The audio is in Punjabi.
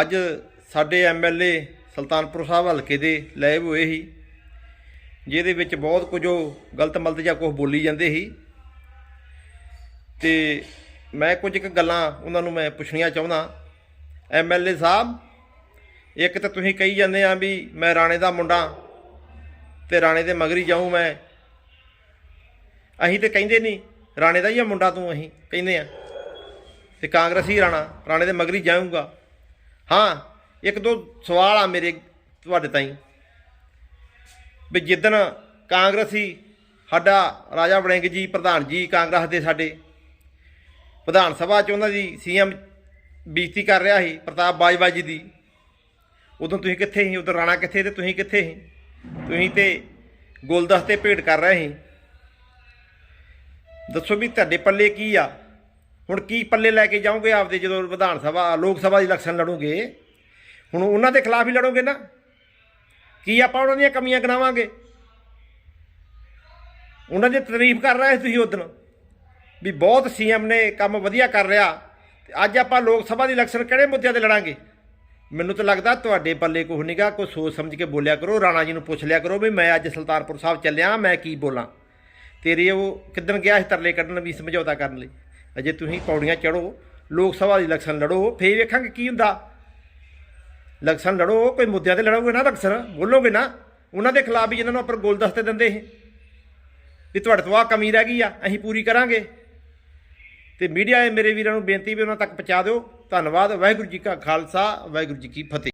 ਅੱਜ ਸਾਡੇ ਐਮਐਲਏ ਸੁਲਤਾਨਪੁਰ ਸਾਹਿਬ ਹਲਕੇ ਦੇ ਲਾਈਵ ਹੋਏ ਸੀ, ਜਿਹਦੇ ਵਿੱਚ ਬਹੁਤ ਕੁਝ ਉਹ ਗਲਤ ਮਲਤ ਜਾਂ ਕੁਝ ਬੋਲੀ ਜਾਂਦੇ ਸੀ। ਤੇ ਮੈਂ ਕੁਝ ਕੁ ਗੱਲਾਂ ਉਹਨਾਂ ਨੂੰ ਮੈਂ ਪੁੱਛਣੀਆਂ ਚਾਹੁੰਦਾ। ਐਮਐਲਏ ਸਾਹਿਬ, ਇੱਕ ਤਾਂ ਤੁਸੀਂ ਕਹੀ ਜਾਂਦੇ ਆ ਵੀ ਮੈਂ ਰਾਣੇ ਦਾ ਮੁੰਡਾ ਤੇ ਰਾਣੇ ਦੇ ਮਗਰੀ ਜਾਊਂ ਮੈਂ। ਅਸੀਂ ਤੇ ਕਹਿੰਦੇ ਨਹੀਂ, ਰਾਣੇ ਦਾ ਹੀ ਆ ਮੁੰਡਾ ਤੂੰ ਅਸੀਂ ਕਹਿੰਦੇ ਆ। ਤੇ ਕਾਂਗਰਸੀ ਰਾਣਾ, ਰਾਣੇ ਦੇ ਮਗਰੀ ਜਾਊਂਗਾ। ਹਾਂ, ਇੱਕ ਦੋ ਸਵਾਲ ਆ ਮੇਰੇ ਤੁਹਾਡੇ ਤਾਈਂ। ਵੀ ਜਿੱਦਣ ਕਾਂਗਰਸੀ ਸਾਡਾ ਰਾਜਾ ਵੜਿੰਗ ਜੀ, ਪ੍ਰਧਾਨ ਜੀ ਕਾਂਗਰਸ ਦੇ ਸਾਡੇ ਵਿਧਾਨ ਸਭਾ ਚ ਉਹਨਾਂ ਦੀ ਸੀਐਮ ਬੇਇੱਜ਼ਤੀ ਕਰ ਰਿਹਾ ਸੀ, ਪ੍ਰਤਾਪ ਬਾਜਵਾ ਜੀ ਦੀ। ਉਦੋਂ ਤੁਸੀਂ ਕਿੱਥੇ ਸੀ? ਉਦੋਂ ਰਾਣਾ ਕਿੱਥੇ ਤੇ ਤੁਸੀਂ ਕਿੱਥੇ ਸੀ? ਤੁਸੀਂ ਤੇ ਗੁਲਦਸਤੇ ਭੇਟ ਕਰ ਰਹੇ ਸੀ। ਦੱਸੋ ਵੀ ਤੁਹਾਡੇ ਪੱਲੇ ਕੀ ਆ? ਹੁਣ ਕੀ ਪੱਲੇ ਲੈ ਕੇ ਜਾਓਗੇ ਆਪਦੇ ਜਦੋਂ ਵਿਧਾਨ ਸਭਾ, ਲੋਕ ਸਭਾ ਦੀ ਇਲੈਕਸ਼ਨ ਲੜੋਗੇ? ਹੁਣ ਉਹਨਾਂ ਦੇ ਖਿਲਾਫ ਹੀ ਲੜੋਗੇ ਨਾ। ਕੀ ਆਪਾਂ ਉਹਨਾਂ ਦੀਆਂ ਕਮੀਆਂ ਗਿਣਾਵਾਂਗੇ? ਉਹਨਾਂ ਦੀ ਤਾਰੀਫ ਕਰ ਰਹੇ ਸੀ ਤੁਸੀਂ ਉਦੋਂ ਵੀ ਬਹੁਤ ਸੀਐਮ ਨੇ ਕੰਮ ਵਧੀਆ ਕਰ ਰਿਹਾ ਤੇ ਅੱਜ ਆਪਾਂ ਲੋਕ ਸਭਾ ਦੀ ਇਲੈਕਸ਼ਨ ਕਿਹੜੇ ਮੁੱਦਿਆਂ ਤੇ ਲੜਾਂਗੇ? ਮੈਨੂੰ ਤਾਂ ਲੱਗਦਾ ਤੁਹਾਡੇ ਪੱਲੇ ਕੁਛ ਨਹੀਂਗਾ ਕੋਈ ਸੋਚ ਸਮਝ ਕੇ ਬੋਲਿਆ ਕਰੋ, ਰਾਣਾ ਜੀ ਨੂੰ ਪੁੱਛ ਲਿਆ ਕਰੋ ਵੀ ਮੈਂ ਅੱਜ ਸੁਲਤਾਨਪੁਰ ਸਾਹਿਬ ਚੱਲਿਆ, ਮੈਂ ਕੀ ਬੋਲਾਂ? ਤੇਰੇ ਉਹ ਕਿੱਦਣ ਗਿਆ ਸੀ ਤਰਲੇ ਕੱਢਣ ਵੀ ਸਮਝੌਤਾ ਕਰਨ ਲਈ? ਅਜੇ ਤੁਸੀਂ ਪੌੜੀਆਂ ਚੜੋ ਲੋਕ ਸਭਾ ਦੀ ਇਲੈਕਸ਼ਨ ਲੜੋ, ਫੇਰ ਵੇਖਾਂਗੇ ਕੀ ਹੁੰਦਾ। ਇਲੈਕਸ਼ਨ ਲੜੋ, ਕੋਈ ਮੁੱਦਿਆਂ ਤੇ ਲੜੋਗੇ ਨਾ ਇਲੈਕਸ਼ਨ ਬੋਲੋਗੇ ਨਾ, ਉਹਨਾਂ ਦੇ ਖਿਲਾਫ ਵੀ ਜਿਨ੍ਹਾਂ ਨੂੰ ਉੱਪਰ ਗੁਲਦਸਤੇ ਦਿੰਦੇ ਸੀ, ਵੀ ਤੁਹਾਡੇ ਤੋਂ ਆਹ ਕਮੀ ਰਹਿ ਗਈ ਆ, ਅਸੀਂ ਪੂਰੀ ਕਰਾਂਗੇ। ਤੇ ਮੀਡੀਆ ਦੇ ਮੇਰੇ ਵੀਰਾਂ ਨੂੰ ਬੇਨਤੀ ਵੀ ਉਹਨਾਂ ਤੱਕ ਪਹੁੰਚਾ ਦਿਓ। ਧੰਨਵਾਦ, ਵਾਹਿਗੁਰੂ ਜੀ ਕਾ ਖਾਲਸਾ, ਵਾਹਿਗੁਰੂ ਜੀ ਕੀ ਫਤਿਹ।